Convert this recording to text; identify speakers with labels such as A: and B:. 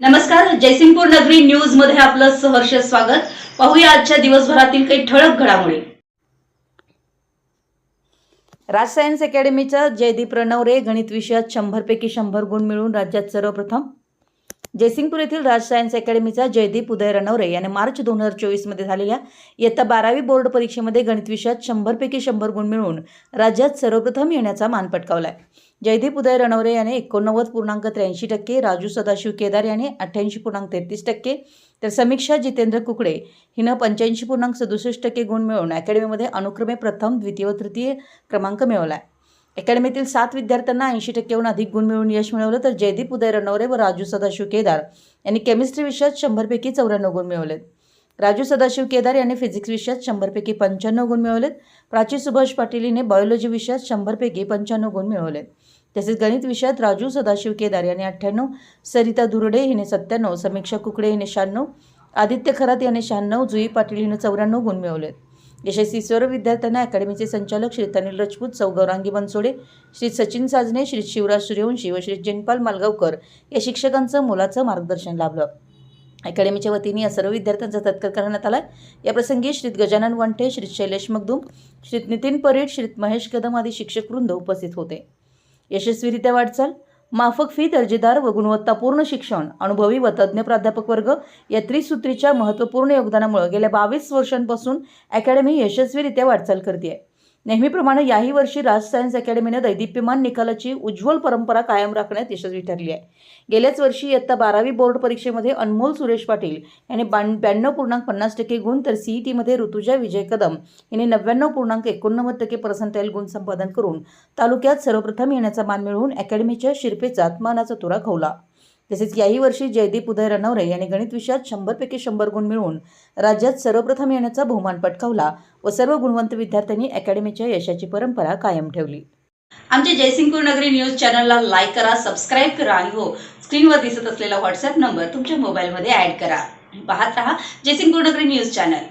A: नमस्कार जयसिंगपूर नगरी न्यूजमध्ये आपलं सहर्ष स्वागत. पाहूया आजच्या दिवसभरातील काही ठळक घडामोडी. राज सायन्स अकॅडमीच्या जयदीप रणवरे गणित विषयात शंभरपैकी शंभर गुण मिळून राज्यात सर्वप्रथम. जयसिंगपूर येथील राज सायन्स अकॅडमीचा जयदीप उदय रणवरे याने मार्च दोन हजार चोवीसमध्ये झालेल्या इयत्ता बारावी बोर्ड परीक्षेमध्ये गणित विषयात शंभरपैकी शंभर गुण मिळवून राज्यात सर्वप्रथम येण्याचा मान पटकावलाय. जयदीप उदय रणवरे याने एकोणनव्वद पूर्णांक त्र्याऐंशी टक्के राजू सदाशिव केदार याने अठ्ठ्याऐंशी पूर्णांक तेहतीस टक्के तर समीक्षा जितेंद्र कुकडे हिनं पंच्याऐंशी पूर्णांक सदुसष्ट टक्के गुण मिळवून अकॅडमीमध्ये अनुक्रमे प्रथम द्वितीय व तृतीय क्रमांक मिळवला आहे अकॅडमीतील सात विद्यार्थ्यांना ऐंशी टक्केहून अधिक गुण मिळवून यश मिळवलं तर जयदीप उदय रणवरे व राजू सदाशिव केदार यांनी केमिस्ट्री विषयात शंभरपैकी चौऱ्याण्णव गुण मिळवलेत. राजू सदाशिव केदार यांनी फिजिक्स विषयात शंभरपैकी पंच्याण्णव गुण मिळवलेत. प्राची सुभाष पाटील बायोलॉजी विषयात शंभरपैकी पंच्याण्णव गुण मिळवलेत. तसेच गणित विषयात राजू सदाशिव केदार यांनी अठ्ठ्याण्णव सरिता धुरडे हिने सत्त्याण्णव समीक्षा कुकडे हिने शहाण्णव आदित्य खरात याने शहाण्णव जुई पाटील हिने चौऱ्याण्णव गुण मिळवलेत. यशस्वी सर्व विद्यार्थ्यांना अकॅडमीचे संचालक श्री तनिल राजपूत सौ गौरांगी बनसोडे श्री सचिन साजने श्री शिवराज सूर्यवंशी व श्री जयपाल मालगावकर या शिक्षकांचं मोलाचं मार्गदर्शन लाभलं. अकॅडमीच्या वतीने या सर्व विद्यार्थ्यांचा सत्कार करण्यात आला याप्रसंगी श्रीत गजानन वंठे श्री शैलेश मगदूम श्रीत नितीन परेड श्रीत महेश कदम आदी शिक्षक वृंद उपस्थित होते. यशस्वीरित्या वाटचाल माफक फी दर्जेदार व गुणवत्तापूर्ण शिक्षण अनुभवी व तज्ज्ञ प्राध्यापक वर्ग या त्रिसूत्रीच्या महत्त्वपूर्ण योगदानामुळे गेल्या बावीस वर्षांपासून अकॅडमी यशस्वीरित्या वाटचाल करते आहे नेहमीप्रमाणे याही वर्षी राज सायन्स अकॅडमीनं दैदिप्यमान निकालाची उज्ज्वल परंपरा कायम राखण्यात यशस्वी ठरली आहे. गेल्याच वर्षी इयत्ता बारावी बोर्ड परीक्षेमध्ये अनमोल सुरेश पाटील यांनी बाण ब्याण्णव पूर्णांक पन्नास टक्के गुण तर सीईटीमध्ये ऋतुजा विजय कदम यांनी नव्याण्णव पूर्णांक एकोणनव्वद टक्के पर्सेंटाईल गुण संपादन करून तालुक्यात सर्वप्रथम येण्याचा मान मिळवून अकॅडमीच्या शिरपेचा आत्मानाचा तुरा खवला. तसेच याही वर्षी जयदीप उदय रनवरे यांनी गणित विषयात शंभरपैकी शंभर गुण मिळवून राज्यात सर्वप्रथम येण्याचा बहुमान पटकावला व सर्व गुणवंत विद्यार्थ्यांनी अकॅडमीच्या यशाची परंपरा कायम ठेवली. आमच्या जयसिंगपूर नगरी न्यूज चॅनलला लाईक करा सबस्क्राईब करा आणि हो स्क्रीनवर दिसत असलेला व्हॉट्सअप नंबर तुमच्या मोबाईलमध्ये ॲड करा. पाहत रहा जयसिंगपूर नगरी न्यूज चॅनल.